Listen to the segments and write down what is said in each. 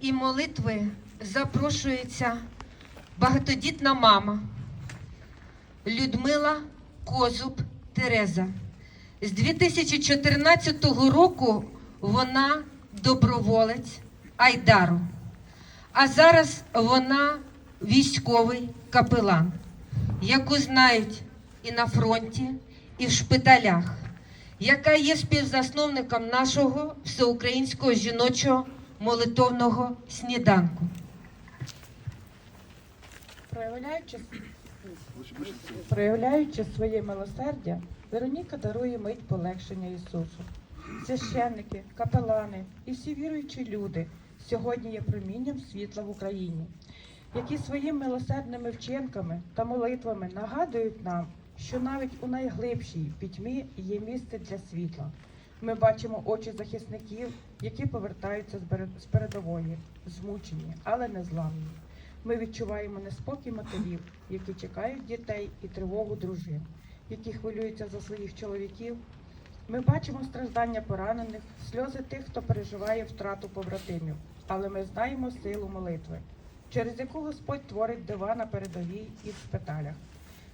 і молитви запрошується багатодітна мама Людмила Козуб Тереза. З 2014 року вона доброволець Айдару, а зараз вона військовий капелан, яку знають і на фронті, і в шпиталях, яка є співзасновником нашого всеукраїнського жіночого молитовного сніданку. Проявляючи, проявляючи своє милосердя, Вероніка дарує мить полегшення Ісусу. Священники, капелани і всі віруючі люди сьогодні є промінням світла в Україні, які своїми милосердними вчинками та молитвами нагадують нам, що навіть у найглибшій пітьмі є місце для світла. Ми бачимо очі захисників, які повертаються з передової, змучені, але не зламні. Ми відчуваємо неспокій матерів, які чекають дітей і тривогу дружин, які хвилюються за своїх чоловіків. Ми бачимо страждання поранених, сльози тих, хто переживає втрату побратимів, але ми знаємо силу молитви, через яку Господь творить дива на передовій і в шпиталях.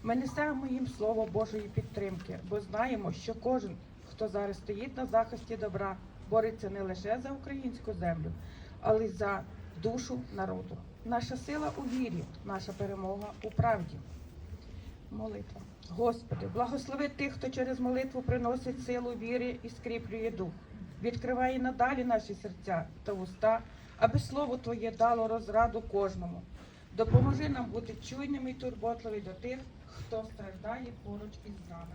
Ми несемо їм слово Божої підтримки, бо знаємо, що кожен, хто зараз стоїть на захисті добра, бореться не лише за українську землю, але й за душу народу. Наша сила у вірі, наша перемога у правді. Молитва. Господи, благослови тих, хто через молитву приносить силу віри і скріплює дух. Відкривай і надалі наші серця та вуста, аби слово Твоє дало розраду кожному. Допоможи нам бути чуйними і турботливі до тих, хто страждає поруч із нами.